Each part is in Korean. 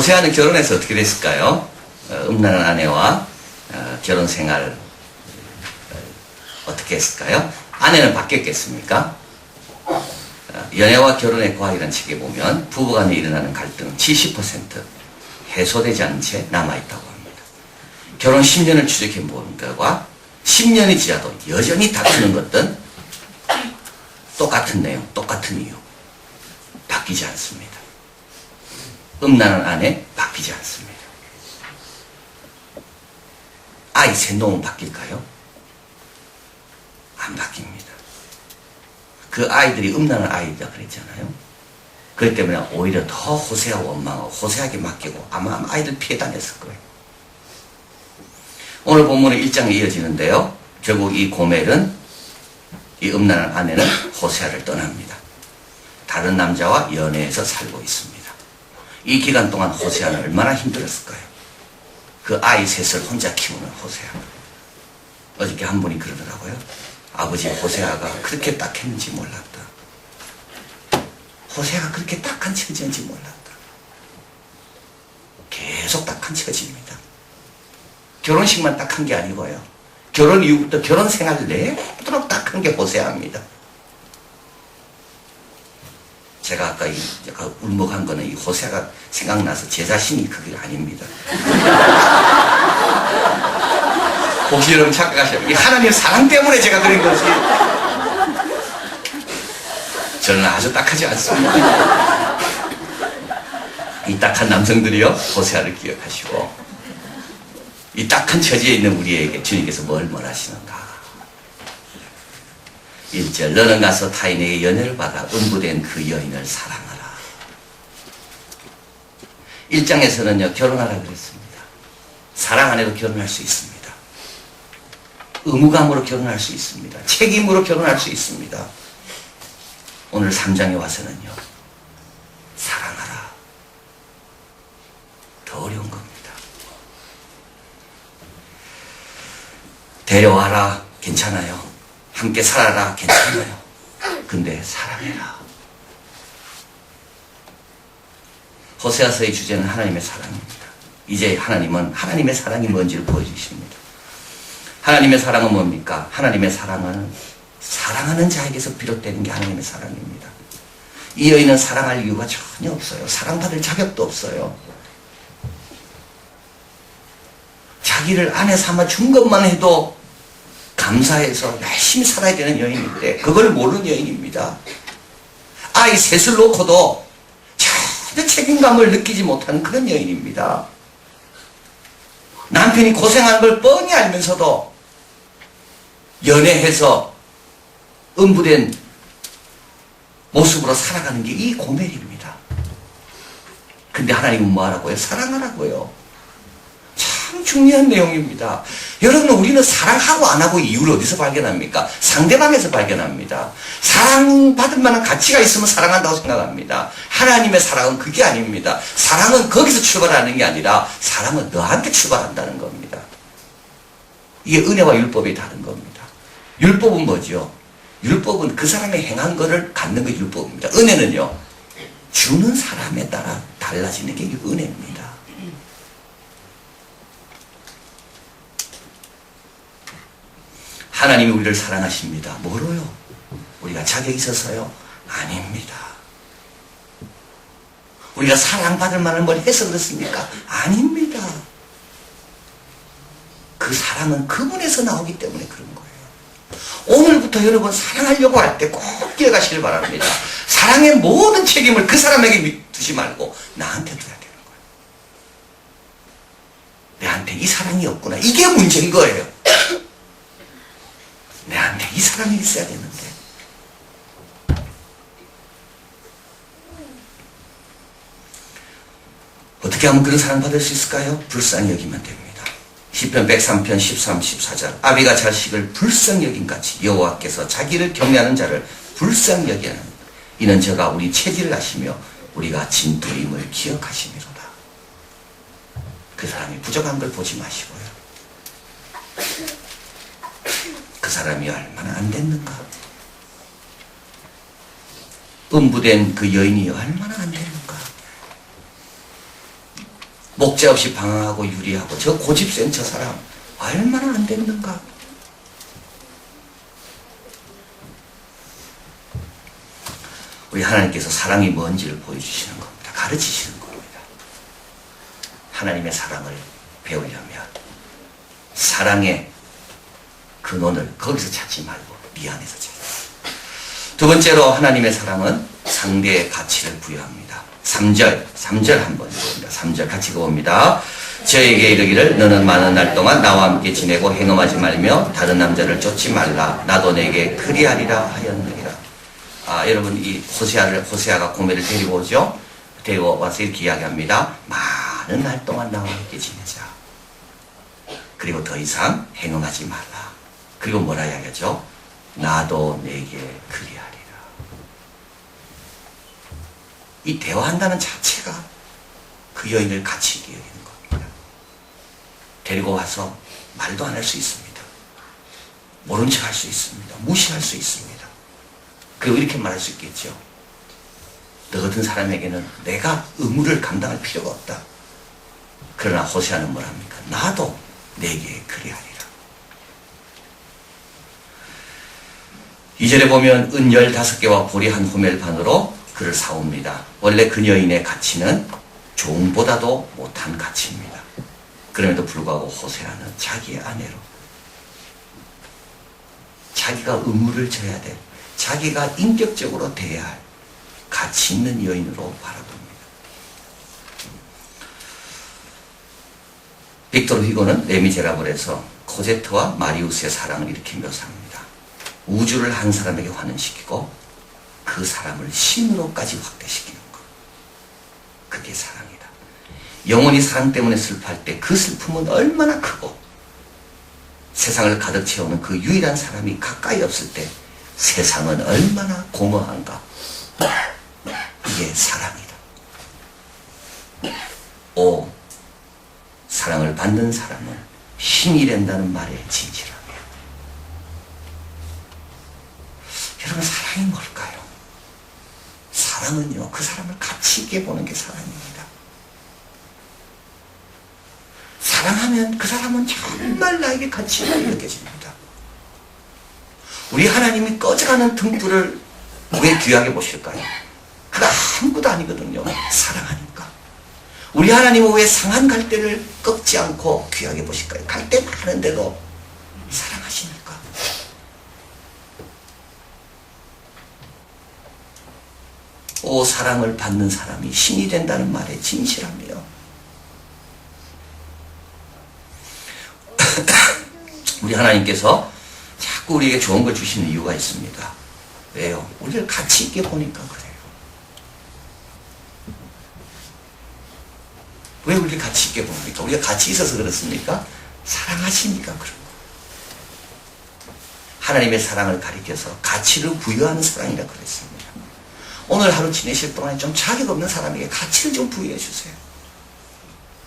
호세아는 결혼해서 어떻게 됐을까요? 어, 음란한 아내와 어, 결혼 생활 어, 어떻게 했을까요? 아내는 바뀌었겠습니까? 어, 연애와 결혼의 과학이라는 책에 보면 부부간에 일어나는 갈등은 70% 해소되지 않은 채 남아있다고 합니다. 결혼 10년을 추적해 보는 결과 10년이 지나도 여전히 다투는 것은 똑같은 내용, 똑같은 이유. 바뀌지 않습니다. 음란한 아내 바뀌지 않습니다. 아이 셋 놓으면 바뀔까요? 안 바뀝니다. 그 아이들이 음란한 아이다 그랬잖아요. 그렇기 때문에 오히려 더 호세아 원망하고 호세하게 맡기고 아마 아이들 피해 다녔을 거예요. 오늘 본문은 1장에 이어지는데요. 결국 이 고멜은 이 음란한 아내는 호세아를 떠납니다. 다른 남자와 연애해서 살고 있습니다. 이 기간 동안 호세아는 얼마나 힘들었을까요? 그 아이 셋을 혼자 키우는 호세아. 어저께 한 분이 그러더라고요. 아버지 호세아가 그렇게 딱했는지 몰랐다. 호세아가 그렇게 딱한 처지인지 몰랐다. 계속 딱한 처지입니다. 결혼식만 딱한 게 아니고요. 결혼 이후부터 결혼 생활 내도록 딱한 게 호세아입니다. 제가 아까 이 약간 울먹한 거는 이 호세아가 생각나서 제 자신이 그게 아닙니다. 혹시 여러분 착각하시면 이 하나님 사랑 때문에 제가 그런 거지. 저는 아주 딱하지 않습니다. 이 딱한 남성들이요 호세아를 기억하시고 이 딱한 처지에 있는 우리에게 주님께서 뭘 뭘 하시는가. 1절 너는 가서 타인에게 연애를 받아 음부된 그 여인을 사랑하라. 1장에서는요 결혼하라 그랬습니다. 사랑 안 해도 결혼할 수 있습니다. 의무감으로 결혼할 수 있습니다. 책임으로 결혼할 수 있습니다. 오늘 3장에 와서는요 사랑하라. 더 어려운 겁니다. 데려와라 괜찮아요. 함께 살아라 괜찮아요. 근데 사랑해라. 호세아서의 주제는 하나님의 사랑입니다. 이제 하나님은 하나님의 사랑이 뭔지를 보여주십니다. 하나님의 사랑은 뭡니까? 하나님의 사랑은 사랑하는 자에게서 비롯되는 게 하나님의 사랑입니다. 이 여인은 사랑할 이유가 전혀 없어요. 사랑받을 자격도 없어요. 자기를 아내 삼아 준 것만 해도 감사해서 열심히 살아야 되는 여인인데 그걸 모르는 여인입니다. 아이 셋을 놓고도 전혀 책임감을 느끼지 못하는 그런 여인입니다. 남편이 고생하는 걸 뻔히 알면서도 연애해서 음부된 모습으로 살아가는 게 이 고멜입니다. 근데 하나님은 뭐 하라고요? 사랑하라고요. 참 중요한 내용입니다. 여러분, 우리는 사랑하고 안 하고 이유를 어디서 발견합니까? 상대방에서 발견합니다. 사랑받을 만한 가치가 있으면 사랑한다고 생각합니다. 하나님의 사랑은 그게 아닙니다. 사랑은 거기서 출발하는 게 아니라 사랑은 너한테 출발한다는 겁니다. 이게 은혜와 율법이 다른 겁니다. 율법은 뭐죠? 율법은 그 사람이 행한 거를 갖는 게 율법입니다. 은혜는요, 주는 사람에 따라 달라지는 게 은혜입니다. 하나님이 우리를 사랑하십니다. 뭐로요? 우리가 자격이 있어서요? 아닙니다. 우리가 사랑받을 만한 뭘 해서 그렇습니까? 아닙니다. 그 사랑은 그분에서 나오기 때문에 그런 거예요. 오늘부터 여러분 사랑하려고 할 때 꼭 기억하시길 바랍니다. 사랑의 모든 책임을 그 사람에게 두지 말고 나한테 둬야 되는 거예요. 내한테 이 사랑이 없구나. 이게 문제인 거예요. 내한테 이 사랑이 있어야 되는데. 어떻게 하면 그런 사랑 받을 수 있을까요? 불쌍히 여기면 됩니다. 시편 103편 13, 14절 아비가 자식을 불쌍히 여긴 같이 여호와께서 자기를 경외하는 자를 불쌍히 여기는 이는 저가 우리 체질을 아시며 우리가 진두임을 기억하시미로다. 그 사람이 부족한 걸 보지 마시고요. 그 사람이 얼마나 안 됐는가? 음부된 그 여인이 얼마나 안 됐는가? 목재 없이 방황하고 유리하고 저 고집센 저 사람 얼마나 안 됐는가. 우리 하나님께서 사랑이 뭔지를 보여주시는 겁니다. 가르치시는 겁니다. 하나님의 사랑을 배우려면 사랑의 근원을 거기서 찾지 말고 네 안에서 찾아. 두 번째로 하나님의 사랑은 상대의 가치를 부여합니다. 3절, 3절 한번 읽어봅니다. 3절 같이 읽어봅니다. 저에게 이르기를 너는 많은 날 동안 나와 함께 지내고 행음하지 말며 다른 남자를 쫓지 말라. 나도 내게 그리하리라 하였느니라. 아, 여러분 이 호세아를 호세아가 고멜을 데리고 오죠. 데리고 와서 이렇게 이야기합니다. 많은 날 동안 나와 함께 지내자. 그리고 더 이상 행음하지 말라. 그리고 뭐라 이야기하죠? 나도 내게 그리하리라. 이 대화한다는 자체가 그 여인을 가치 있게 여기는 겁니다. 데리고 와서 말도 안 할 수 있습니다. 모른 척 할 수 있습니다. 무시할 수 있습니다. 그리고 이렇게 말할 수 있겠죠. 너 같은 사람에게는 내가 의무를 감당할 필요가 없다. 그러나 호세아는 뭐랍니까? 나도 내게 그리하리 라. 이절에 보면 은 15개와 보리 한 호멜 반으로 그를 사옵니다. 원래 그 여인의 가치는 종보다도 못한 가치입니다. 그럼에도 불구하고 호세아는 자기의 아내로 자기가 의무를 져야 될 자기가 인격적으로 대해야 할 가치 있는 여인으로 바라봅니다. 빅토르 히고는 레미제라블에서 코제트와 마리우스의 사랑을 이렇게 묘사합니다. 우주를 한 사람에게 환원시키고 그 사람을 신으로까지 확대시키는 것. 그게 사랑이다. 영혼이 사랑 때문에 슬퍼할 때 그 슬픔은 얼마나 크고 세상을 가득 채우는 그 유일한 사람이 가까이 없을 때 세상은 얼마나 공허한가. 이게 사랑이다. 오, 사랑을 받는 사람은 힘이 된다는 말에 진실합니다. 여러분, 사랑이 뭘까요? 사랑은요, 그 사람을 가치 있게 보는 게 사랑입니다. 사랑하면 그 사람은 정말 나에게 가치 있게 느껴집니다. 우리 하나님이 꺼져가는 등불을 왜 귀하게 보실까요? 그가 아무것도 아니거든요. 사랑하니까. 우리 하나님은 왜 상한 갈대를 꺾지 않고 귀하게 보실까요? 갈대 많은데도 사랑하시니까. 오, 사랑을 받는 사람이 신이 된다는 말에 진실합니다. 우리 하나님께서 자꾸 우리에게 좋은 걸 주시는 이유가 있습니다. 왜요? 우리를 가치 있게 보니까 그래요. 왜 우리를 가치 있게 봅니까? 우리가 가치 있어서 그렇습니까? 사랑하시니까 그런 거. 하나님의 사랑을 가리켜서 가치를 부여하는 사랑이라 그랬습니다. 오늘 하루 지내실 동안에 좀 자격 없는 사람에게 가치를 좀 부여해 주세요.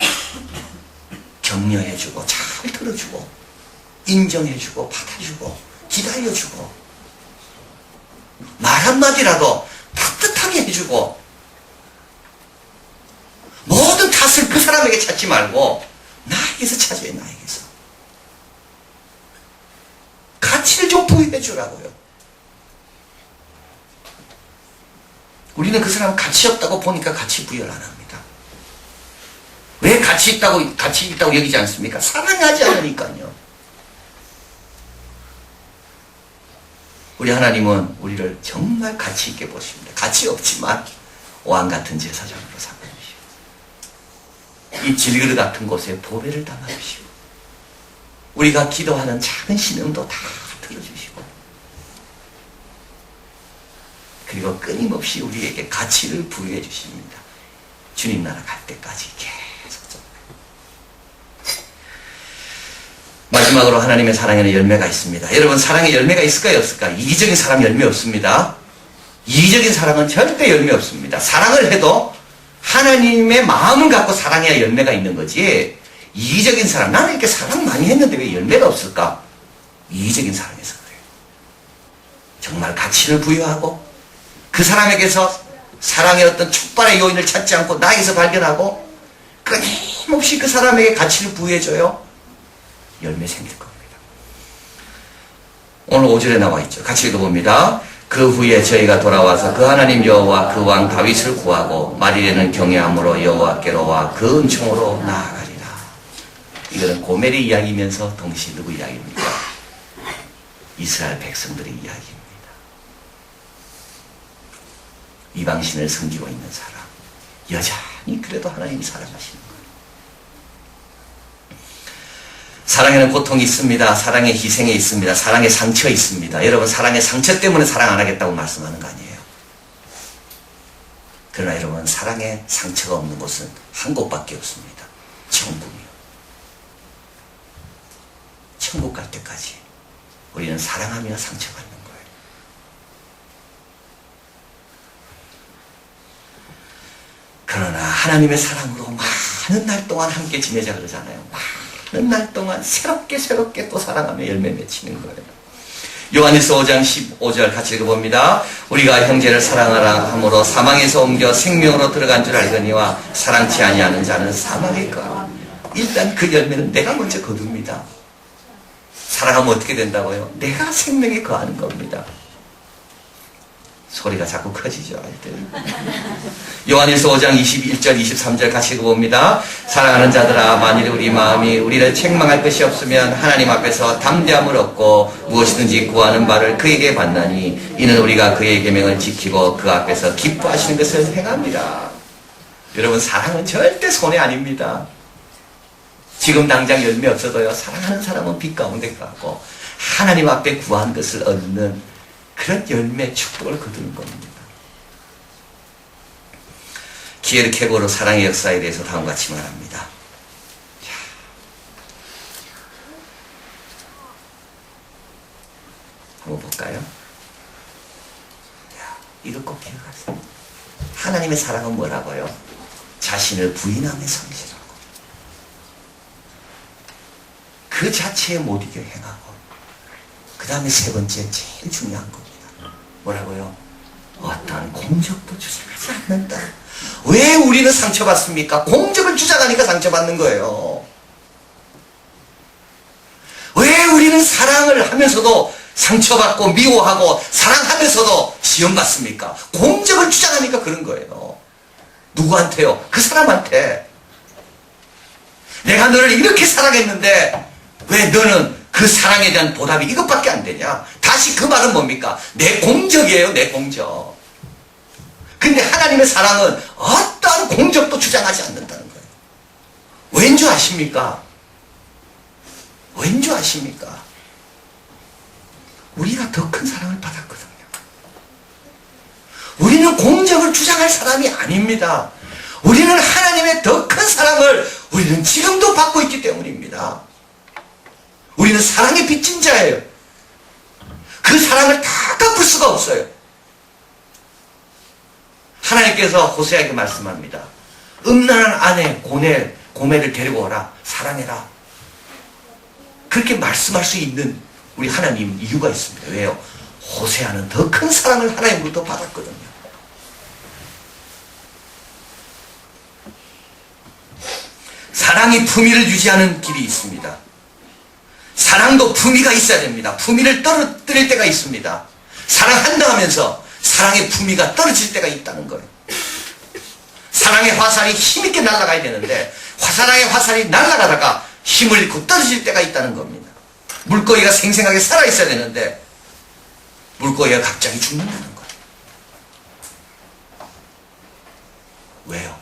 격려해 주고 잘 들어주고 인정해 주고 받아주고 기다려 주고 말 한마디라도 따뜻하게 해주고 모든 탓을 그 사람에게 찾지 말고 나에게서 찾아요 나에게서 가치를 좀 부여해 주라고요 우리는 그 사람 가치 없다고 보니까 가치 부여를 안 합니다 왜 가치 있다고 가치 있다고 여기지 않습니까? 사랑하지 않으니까요 우리 하나님은 우리를 정말 가치 있게 보십니다. 가치 없지만 왕 같은 제사장으로 삼으시오. 이 질그릇 같은 곳에 보배를 담아주시고 우리가 기도하는 작은 신음도 다 들어주시고 그리고 끊임없이 우리에게 가치를 부여해 주십니다. 주님 나라 갈 때까지 계속 좀. 마지막으로 하나님의 사랑에는 열매가 있습니다. 여러분 사랑에 열매가 있을까요? 없을까? 이기적인 사랑 열매 없습니다. 이기적인 사랑은 절대 열매 없습니다. 사랑을 해도 하나님의 마음을 갖고 사랑해야 열매가 있는 거지. 이기적인 사랑, 나는 이렇게 사랑 많이 했는데 왜 열매가 없을까? 이기적인 사랑에서 그래요. 정말 가치를 부여하고 그 사람에게서 사랑의 어떤 촉발의 요인을 찾지 않고 나에게서 발견하고 그 끊임없이 그 사람에게 가치를 부여해줘요. 열매 생길 겁니다. 오늘 5절에 나와 있죠. 같이 읽어봅니다. 그 후에 저희가 돌아와서 그 하나님 여호와 그 왕 다윗을 구하고 말일에는 경외함으로 여호와께로 와 그 은총으로 나아가리라. 이거는 고멜의 이야기면서 동시에 누구 이야기입니까? 이스라엘 백성들의 이야기입니다. 이방신을 섬기고 있는 사람. 여전히 그래도 하나님이 사랑하시는. 사랑에는 고통이 있습니다. 사랑의 희생이 있습니다. 사랑의 상처 있습니다. 여러분 사랑의 상처 때문에 사랑 안 하겠다고 말씀하는 거 아니에요. 그러나 여러분 사랑의 상처가 없는 곳은 한 곳밖에 없습니다. 천국이요. 천국 갈 때까지 우리는 사랑하며 상처받는 거예요. 그러나 하나님의 사랑으로 많은 날 동안 함께 지내자 그러잖아요. 많은 날 동안 새롭게 새롭게 또 사랑하며 열매 맺히는 거예요. 요한일서 5장 15절 같이 읽어봅니다. 우리가 형제를 사랑하라 함으로 사망에서 옮겨 생명으로 들어간 줄 알거니와 사랑치 아니하는 자는 사망의 거. 일단 그 열매는 내가 먼저 거둡니다. 사랑하면 어떻게 된다고요? 내가 생명에 거하는 겁니다. 소리가 자꾸 커지죠, 할 때. 요한일서 5장 21절, 23절 같이 읽어봅니다. 사랑하는 자들아, 만일 우리 마음이 우리를 책망할 것이 없으면 하나님 앞에서 담대함을 얻고 무엇이든지 구하는 바를 그에게 받나니 이는 우리가 그의 계명을 지키고 그 앞에서 기뻐하시는 것을 행합니다. 여러분, 사랑은 절대 손해 아닙니다. 지금 당장 열매 없어도요, 사랑하는 사람은 빛 가운데 가고 하나님 앞에 구한 것을 얻는 그런 열매 축복을 거두는 겁니다. 기에르케고로 사랑의 역사에 대해서 다음과 같이 말합니다. 자. 한번 볼까요? 야, 이거 꼭 기억하세요. 하나님의 사랑은 뭐라고요? 자신을 부인함의 성실하고 그 자체에 못 이겨 행하고 그 다음에 세 번째 제일 중요한 겁니다. 뭐라고요? 어떠한 공적도 주장하지 않는다. 왜 우리는 상처받습니까? 공적을 주장하니까 상처받는 거예요. 왜 우리는 사랑을 하면서도 상처받고 미워하고 사랑하면서도 시험받습니까? 공적을 주장하니까 그런 거예요. 누구한테요? 그 사람한테. 내가 너를 이렇게 사랑했는데 왜 너는 그 사랑에 대한 보답이 이것밖에 안 되냐? 다시 그 말은 뭡니까? 내 공적이에요, 내 공적. 근데 하나님의 사랑은 어떠한 공적도 주장하지 않는다는 거예요. 왠 줄 아십니까? 왠 줄 아십니까? 우리가 더 큰 사랑을 받았거든요. 우리는 공적을 주장할 사람이 아닙니다. 우리는 하나님의 더 큰 사랑을 우리는 지금도 받고 있기 때문입니다. 우리는 사랑의 빚진 자예요. 그 사랑을 다 갚을 수가 없어요. 하나님께서 호세에게 말씀합니다. 음란한 아내 고넬, 고멜을 데리고 오라. 사랑해라. 그렇게 말씀할 수 있는 우리 하나님 이유가 있습니다. 왜요? 호세아는 더 큰 사랑을 하나님으로부터 받았거든요. 사랑이 품위를 유지하는 길이 있습니다. 사랑도 품위가 있어야 됩니다. 품위를 떨어뜨릴 때가 있습니다. 사랑한다 하면서 사랑의 품위가 떨어질 때가 있다는 거예요. 사랑의 화살이 힘있게 날아가야 되는데 화사랑의 화살이 날아가다가 힘을 잃고 떨어질 때가 있다는 겁니다. 물고기가 생생하게 살아있어야 되는데 물고기가 갑자기 죽는다는 거예요. 왜요?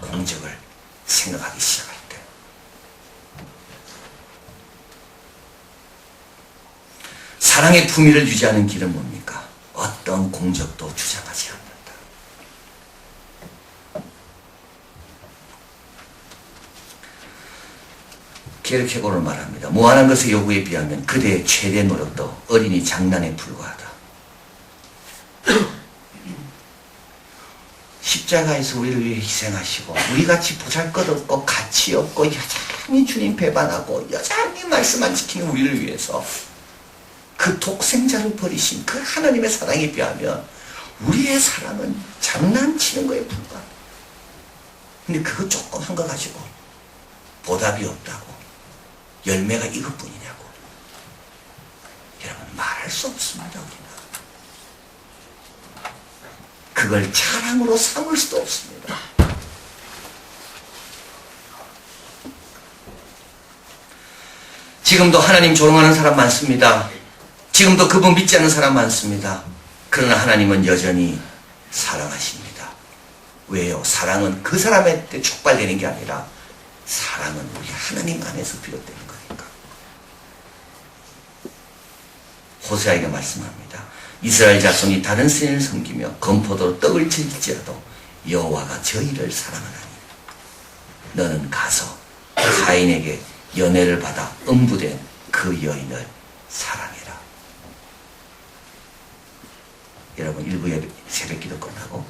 공적을 생각하기 시작할 때. 사랑의 품위를 유지하는 길은 뭡니까? 어떤 공적도 주장하지 않는다. 게르케고를 말합니다. 무한한 것의 요구에 비하면 그대의 최대 노력도 어린이 장난에 불과하다. 십자가에서 우리를 위해 희생하시고 우리같이 보잘것없고 가치 없고 여전히 주님 배반하고 여전히 말씀 안 지키는 우리를 위해서 그 독생자를 버리신 그 하나님의 사랑에 비하면 우리의 사랑은 장난치는 거에 불과합니다. 근데 그거 조금 한 거 가지고 보답이 없다고 열매가 이것뿐이냐고. 여러분 말할 수 없습니다 우리는. 그걸 자랑으로 삼을 수도 없습니다. 지금도 하나님 조롱하는 사람 많습니다 지금도 그분 믿지 않는 사람 많습니다 그러나 하나님은 여전히 사랑하십니다 왜요? 사랑은 그 사람한테 촉발되는 게 아니라 사랑은 우리 하나님 안에서 비롯되는 거니까. 호세아에게 말씀합니다. 이스라엘 자손이 다른 신을 섬기며 건포도로 떡을 즐길지라도 여호와가 저희를 사랑하나니 너는 가서 가인에게 연애를 받아 음부된 그 여인을 사랑해라. 여러분 일부 새벽 기도 끝나고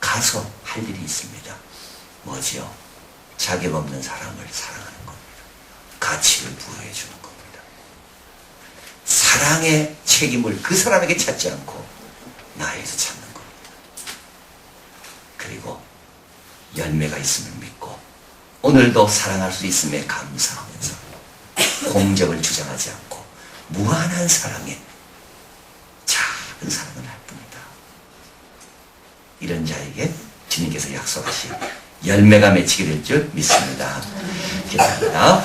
가서 할 일이 있습니다. 뭐지요? 자격 없는 사람을 사랑하는 겁니다. 가치를 부여해 주는 겁니다. 사랑의 책임을 그 사람에게 찾지 않고 나에게서 찾는 겁니다. 그리고 열매가 있음을 믿고 오늘도 사랑할 수 있음에 감사하면서 공적을 주장하지 않고 무한한 사랑에 작은 뿐이다. 이런 자에게 주님께서 약속하신 열매가 맺히게 될 줄 믿습니다. 기도합니다.